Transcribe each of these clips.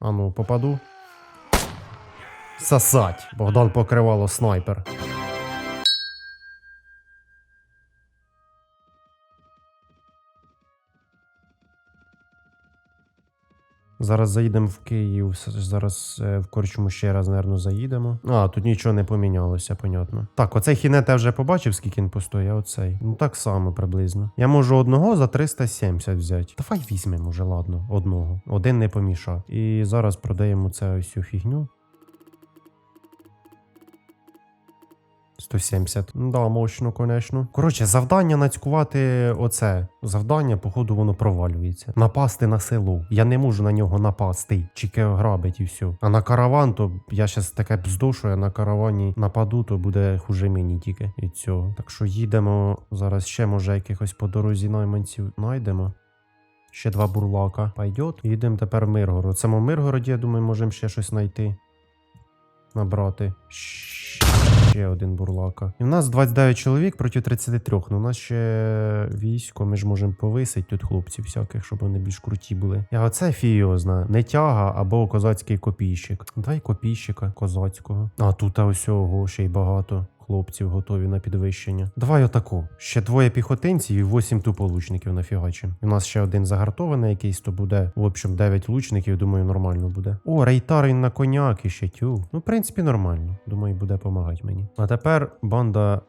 А ну, попаду. Сосать. Богдан покривало снайпер. Зараз заїдемо в Київ. Зараз е, в корчму ще раз, напевно, заїдемо. А, тут нічого не помінялося, понятно. Так, оцей хінет я вже побачив, скільки він постоїть, а оцей. Ну так само приблизно. Я можу одного за 370 взяти. Давай візьмемо вже, ладно, одного. Один не помішав. І зараз продаємо це ось цю фігню. 170. Да, мощно, конечно. Коротше, завдання нацькувати оце. Завдання, походу, воно провалюється. Напасти на село. Я не можу на нього напасти. Чіке грабить і все. А на караван, то я щас таке бздо, я на каравані нападу, то буде хуже мені тільки від цього. Так що їдемо. Зараз ще, може, якихось по дорозі найманців знайдемо. Ще два бурлака. Пойдет. Їдемо тепер в Миргород. В цьому Миргороді, я думаю, можемо ще щось знайти. Набрати. Ще один бурлака. І в нас 29 чоловік проти 33. Ну, у нас ще військо, ми ж можемо повисити тут хлопців всяких, щоб вони більш круті були. Я оце фіозна. Не тяга або козацький копійщик. Дай копійщика козацького. А тут ось ого, ще й багато. Хлопців готові на підвищення. Давай отаку. Ще двоє піхотинців і вісім туполучників нафігачі. У нас ще один загартований якийсь, то буде, в общем, 9 лучників, думаю, нормально буде. О, рейтар він на коняк і ще тю. Ну, в принципі, нормально. Думаю, буде допомагати мені. А тепер банда.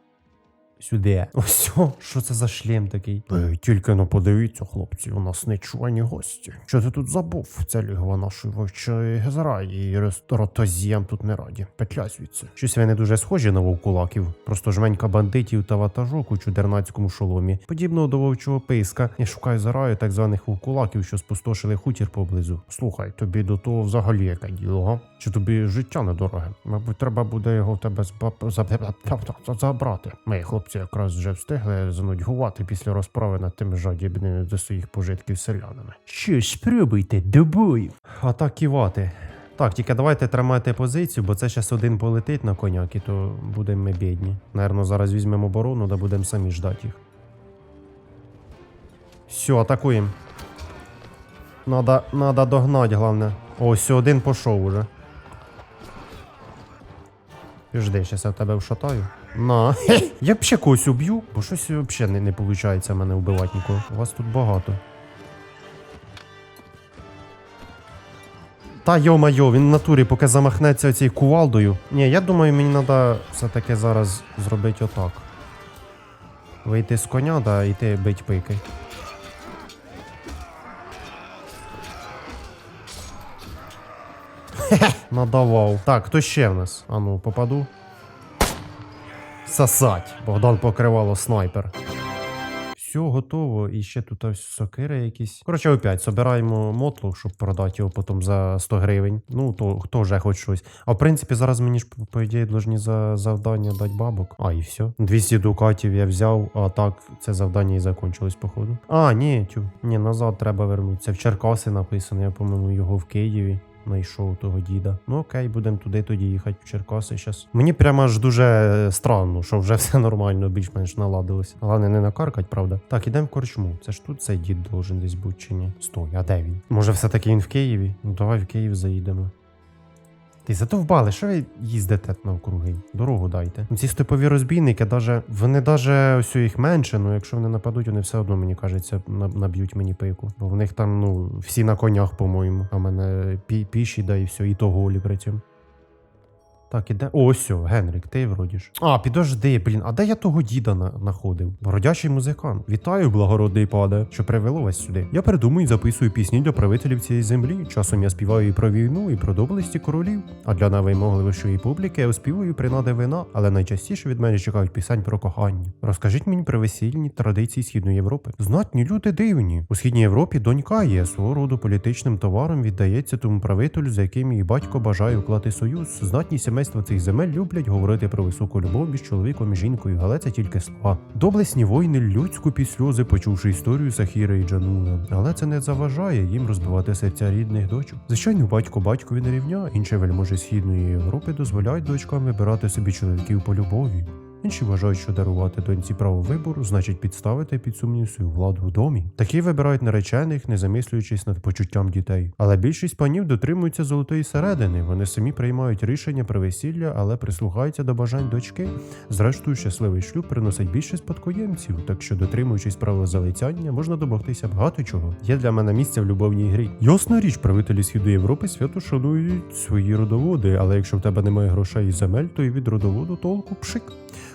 Сюди. Ось, о, що це за шлем такий? Е, тільки ну подивіться, хлопці, у нас нечувані гості. Що ти тут забув? Це лігва нашої вовчої Гезраї і ротозіям тут не раді. Петля звідси. Щось ви не дуже схожі на вовкулаків. Просто жменька бандитів та ватажок у чудернацькому шоломі. Подібного до вовчого писка. Я шукаю зараю так званих вовкулаків, що спустошили хутір поблизу. Слухай, тобі до того взагалі яке діло, га? Чи тобі життя недороге? Мабуть, треба буде його в тебе забрати. Ми, хлопці, якраз вже встигли занудьгувати після розправи над тими жадібними до своїх пожитків селянами. Що спробуйте до бою. А так тільки давайте тримайте позицію, бо це зараз один полетить на коняк, і то будемо ми бідні. Наверно, зараз візьмемо оборону, да будемо самі ждати їх. Все, атакуємо. Надо, надо догнать, головне. Ось один пішов уже. Жди, щас я тебе вшатаю. На. Я б ще когось уб'ю, бо щось взагалі не, не виходить мене вбивати нікого. У вас тут багато. Та йо-майо, він в натурі поки замахнеться цією кувалдою. Ні, я думаю, мені треба все-таки зараз зробити отак. Вийти з коня, да, йти бить пики. Надавав. Так, хто ще в нас? А ну, попаду. Сосать. Богдан покривало снайпер. Все готово, і ще тут ось сокири якісь. Коротше, опять собираємо мотлу, щоб продати його потім за 100 гривень. Ну, то хто вже хоч щось. А в принципі, зараз мені ж, по- по ідеї, должні за завдання дати бабок. А, і все. 200 дукатів я взяв, а так це завдання і закончилось, походу. А, ні, тю. Ні, назад треба вернутися. В Черкаси написано, я по-моєму, його в Києві. Знайшов того діда. Ну окей, будемо туди тоді їхати в Черкаси щас. Мені прямо аж дуже странно, що вже все нормально, більш-менш наладилось. Головне не накаркать, правда. Так, ідемо в корчму. Це ж тут цей дід должен десь бути чи ні. Стой, а де він? Може, все-таки він в Києві? Ну давай в Київ заїдемо. Ти задовбали, що ви їздите навкруги? Дорогу дайте. Ці степові розбійники, даже, вони даже ось їх менше, ну якщо вони нападуть, вони все одно, мені кажеться, на- наб'ють мені пику. Бо в них там, ну, всі на конях, по-моєму. А в мене пі піші, да і все, і то голі при цьому. Так, іде. О, ось, Генрік, ти вроді ж. А, підожди, блін, а де я того діда на- знаходив? Бродячий музикант. Вітаю, благородний пане, що привело вас сюди. Я придумую і записую пісні для правителів цієї землі. Часом я співаю і про війну, і про доблесті королів. А для найвимогливішої публіки я оспівую принади вина, але найчастіше від мене чекають пісень про кохання. Розкажіть мені про весільні традиції Східної Європи. Знатні люди дивні. У Східній Європі донька є свого роду політичним товаром віддається тому правителю, за яким її батько бажає уклати союз. Знатні сімейства цих земель люблять говорити про високу любов між чоловіком і жінкою, але це тільки слова. Доблесні воїни людську під сльози, почувши історію Сахіра і Джануна. Але це не заважає їм розбивати серця рідних дочок. Звичайно, батько батькові не рівня, інші вельможі східної Європи дозволяють дочкам вибирати собі чоловіків по любові. Інші вважають, що дарувати доньці право вибору значить підставити під сумнів свою владу в домі. Такі вибирають наречених, не замислюючись над почуттям дітей. Але більшість панів дотримуються золотої середини. Вони самі приймають рішення про весілля, але прислухаються до бажань дочки. Зрештою, щасливий шлюб приносить більше спадкоємців, так що, дотримуючись правил залицяння, можна домогтися багато чого. Є для мене місце в любовній грі. Ясна річ, правителі східу Європи свято шанують свої родоводи, але якщо в тебе немає грошей і земель, то і від родоводу толку пшик.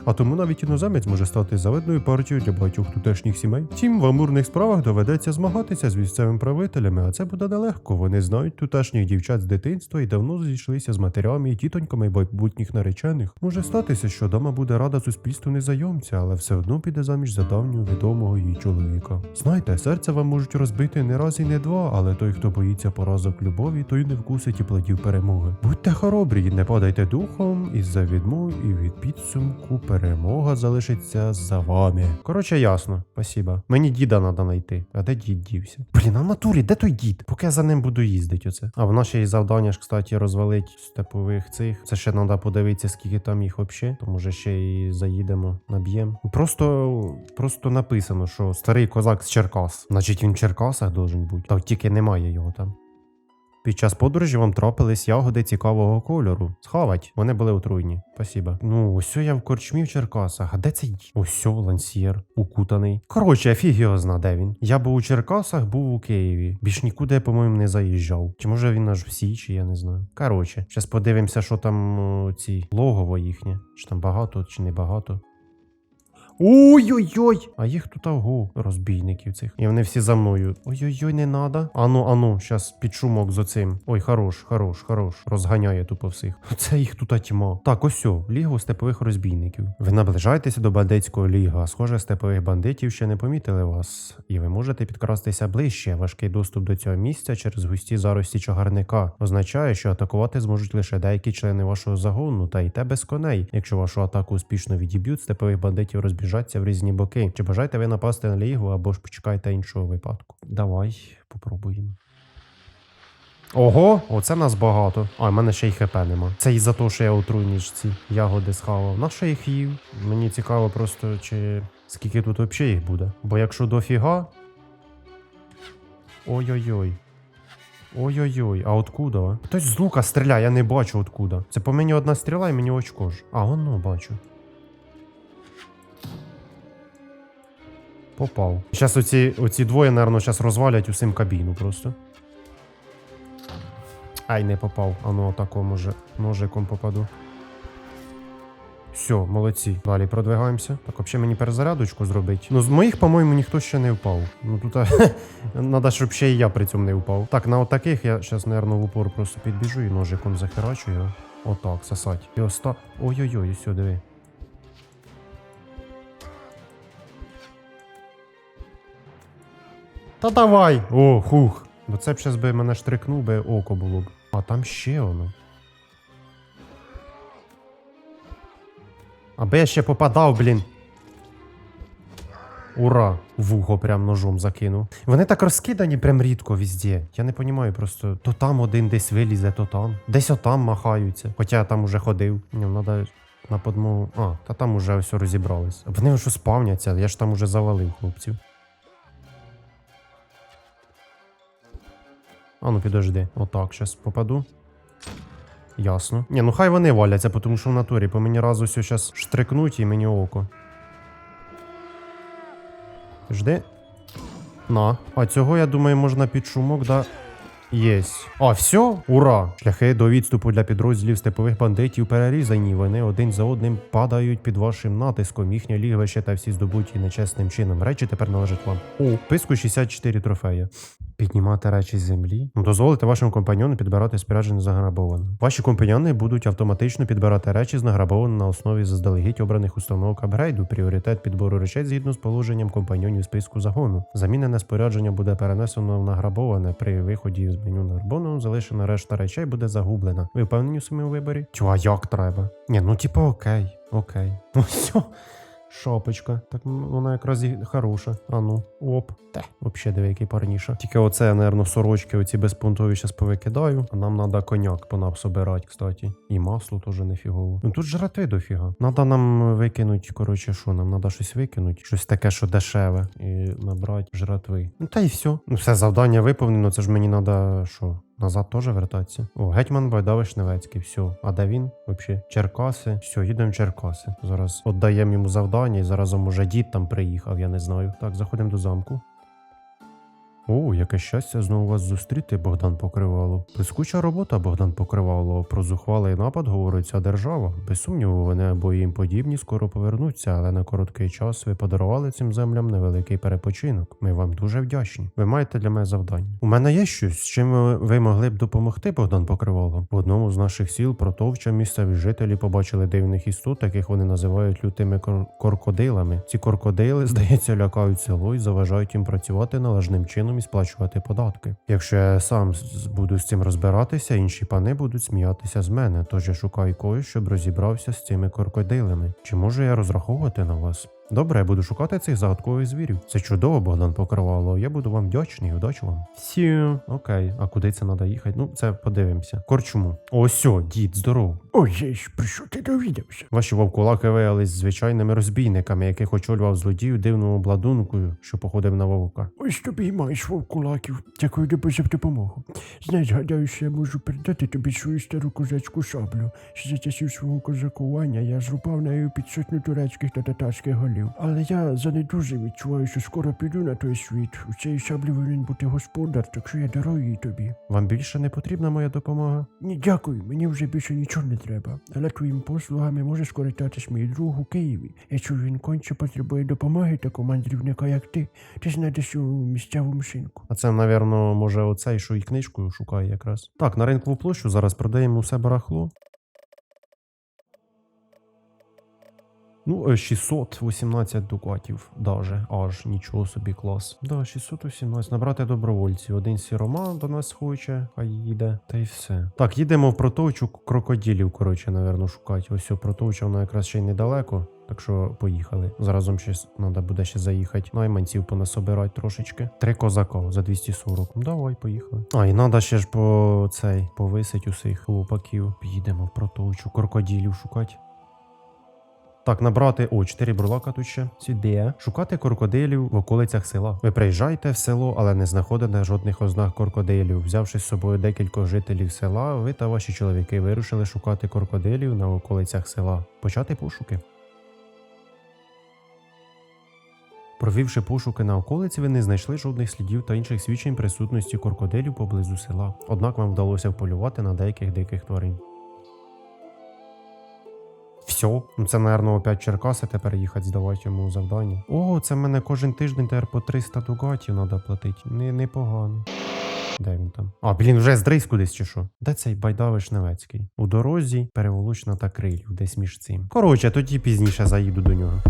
А тому навіть іноземець може стати завидною партією для багатьох тутешніх сімей. Втім, в амурних справах доведеться змагатися з місцевими правителями, а це буде нелегко. Вони знають тутешніх дівчат з дитинства і давно зійшлися з матерями і тітоньками майбутніх наречених. Може статися, що дома буде рада суспільству незайомця, але все одно піде заміж за давнього відомого її чоловіка. Знайте, серце вам можуть розбити не раз і не два, але той, хто боїться поразок любові, той не вкусить і плодів перемоги. Будьте хоробрі, не падайте духом із-за відмов і від підсумку перемога залишиться за вами. Коротше, ясно, спасіба. Мені діда треба знайти. А де дід дівся? Блін, а в натурі, де той дід? Поки я за ним буду їздити оце. А в нашій завдання ж, кстати, розвалить степових цих. Це ще треба подивитися, скільки там їх взагалі. То може ще і заїдемо, наб'ємо. Просто, просто написано, що старий козак з Черкас. Значить, він в Черкасах должен бути. Та тільки немає його там. Під час подорожі вам трапились ягоди цікавого кольору. Схавать, вони були отруйні. Спасіба. Ну, ось я в корчмі в Черкасах. А де цей? Ось лансьєр, укутаний. Коротше, фіг його зна, де він. Я був у Черкасах, був у Києві. Більш нікуди, по-моєму, не заїжджав. Чи може він аж в Січі, я не знаю. Коротше, зараз подивимося, що там о, ці логово їхнє. Чи там багато, чи не багато. Ой-ой-ой! А їх тут ого, розбійників цих. І вони всі за мною. Ой-ой-ой, не надо. Ану, ану, щас під шумок з оцим. Ой, хорош, хорош, хорош. Розганяє тупо всіх. Це їх тут тьма. Так, ось о, лігу степових розбійників. Ви наближаєтеся до бандитського ліга. Схоже, степових бандитів ще не помітили вас. І ви можете підкрастися ближче. Важкий доступ до цього місця через густі зарості чагарника означає, що атакувати зможуть лише деякі члени вашого загону, та й те без коней. Якщо вашу атаку успішно відіб'ють, степових бандитів розбіжаться в різні боки. Чи бажаєте ви напасти на лігу або ж почекайте іншого випадку? Давай попробуємо. Ого, оце нас багато. А, в мене ще й хп нема. Це із-за того, що я отруйні ж ці ягоди схавав. На що їх їв? Мені цікаво просто, чи скільки тут взагалі їх буде. Бо якщо дофіга. Ой-ой-ой. Ой-ой-ой, а откуда? Хтось з лука стріляє, я не бачу откуда. Це по мені одна стріла і мені очко ж. А, воно бачу. Попав. Зараз оці, оці двоє, напевно, зараз розвалять усім кабіну просто. Ай, не попав. А ну отако може ножиком попаду. Все, молодці. Далі продвигаємося. Так, взагалі мені перезарядочку зробити. Ну, з моїх, по-моєму, ніхто ще не впав. Ну тут треба, щоб ще і я при цьому не впав. Так, на отаких я зараз, напевно, в упор просто підбіжу і ножиком захерачу його. Отак, сосать. І оста. Ой-ой-ой, все, диви. Та давай! О, хух. Бо це б щас би мене штрикнув, би око було б. А там ще воно. Аби я ще попадав, блін. Ура! В ухо прям ножом закинув. Вони так розкидані прям рідко везде. Я не розумію просто. То там один десь вилізе, то там. Десь отам махаються. Хоча я там уже ходив. Ні, треба на подмогу. А, та там уже все розібрались. Вони що спавняться, я ж там уже завалив хлопців. А ну підожди. Отак, щас попаду. Ясно. Ні, ну хай вони валяться, тому що в натурі по мені разу все щас штрикнуть і мені око. Жди. На. А цього, я думаю, можна під шумок, да. Єсть. А, все? Ура! Шляхи до відступу для підрозділів степових бандитів перерізані. Вони один за одним падають під вашим натиском. Їхнє лігвище та всі здобуті нечесним чином. Речі тепер належать вам. У списку 64 трофеї. Піднімати речі з землі. Ну, Дозволите вашому компаньону підбирати спорядження заграбоване. Ваші компаньони будуть автоматично підбирати речі з награбованих на основі заздалегідь обраних установок апгрейду. Пріоритет підбору речей згідно з положенням компаньонів списку загону. Замінене спорядження буде перенесено в награбоване. При виході з меню награбованого залишена решта речей буде загублена. Ви впевнені у своєму виборі? А як треба? Ні, ну типу окей, окей. Ну все. Шапочка. Так вона якраз і хороша. А ну, оп. Те, взагалі диви, який парніша. Тільки оце, напевно, сорочки оці безпунктові зараз повикидаю. А нам треба коняк по нам собирати, кстати. І масло теж нефігово. Ну тут жратви дофіга. Надо нам викинути, коротше, що нам треба щось викинути. Щось таке, що дешеве. І набрати жратви. Ну та й все. Ну все завдання виповнено. Це ж мені треба що? Назад теж вертатися. О, гетьман Байдавиш Невецький. все. А де він? Взагалі, Черкаси. Все, їдемо в Черкаси. Зараз віддаємо йому завдання, і зараз може дід там приїхав, я не знаю. Так, заходимо до замку. О, яке щастя знову вас зустріти, Богдан Покривало. Блискуча робота, Богдан Покривало. Про зухвалий напад говорить ця держава. Без сумніву, вони або їм подібні скоро повернуться, але на короткий час ви подарували цим землям невеликий перепочинок. Ми вам дуже вдячні. Ви маєте для мене завдання. У мене є щось, з чим ви- могли б допомогти, Богдан Покривало. В одному з наших сіл протовча місцеві жителі побачили дивних істот, яких вони називають лютими кор- коркодилами. Ці коркодили, здається, лякають село і заважають їм працювати належним чином і сплачувати податки. Якщо я сам буду з цим розбиратися, інші пани будуть сміятися з мене. Тож я шукаю когось, щоб розібрався з цими коркодилами. Чи можу я розраховувати на вас? Добре, я буду шукати цих загадкових звірів. Це чудово, Богдан Покривало. Я буду вам вдячний, удачі вам. Сю, окей, а куди це треба їхати? Ну, це подивимося. Корчму. Ось, сьо, дід, здоров. Ой, про що ти довідався? Ваші вовкулаки виявились звичайними розбійниками, яких очолював злодію дивному обладункою, що походив на вовка. Ось тобі й маєш вовкулаків. Дякую тобі за допомогу. Знаєш, гадаю, що я можу передати тобі свою стару козацьку шаблю. Ще за часів свого козакування я зрубав нею під сотню турецьких та татарських голів. Але я занедужий відчуваю, що скоро піду на той світ. У цій шаблі повинен бути господар, так що я дарую її тобі. Вам більше не потрібна моя допомога? Ні, дякую, мені вже більше нічого не треба. Але твоїм послугами може скористатись мій друг у Києві. Якщо він конче потребує допомоги такого мандрівника, як ти, ти знайдеш у місцеву машинку. А це, напевно, може оцей, що і книжку шукає якраз. Так, на ринкову площу зараз продаємо усе барахло. Ну, е, 618 дукатів, даже аж нічого собі клас. Да, 618. Набрати добровольців. Один сірома до нас хоче, хай їде. Та й все. Так, їдемо в протовчу крокодилів, коротше, напевно, шукати. Ось протовча, вона якраз ще й недалеко. Так що поїхали. Заразом ще треба буде ще заїхати. Найманців понасобирати трошечки. Три козака за 240. Давай, поїхали. А, і треба ще ж по цей повисить усіх хлопаків. Підемо в протовчу крокодилів шукати. Так, набрати о, 4 бурлака тут ще сюди. Шукати крокодилів в околицях села. Ви приїжджаєте в село, але не знаходите жодних ознак крокодилів. Взявши з собою декількох жителів села, ви та ваші чоловіки вирушили шукати крокодилів на околицях села. Почати пошуки. Провівши пошуки на околиці, ви не знайшли жодних слідів та інших свідчень присутності крокодилів поблизу села. Однак вам вдалося вполювати на деяких диких тварин. Все, ну це, напевно, опять Черкаси тепер їхати здавати йому завдання. О, це в мене кожен тиждень тепер по 300 дугатів треба платити. Не, непогано. Де він там? А, блін, вже здрись кудись чи що? Де цей байдавиш Невецький? У дорозі, переволочна та крилів, десь між цим. Коротше, тоді пізніше заїду до нього.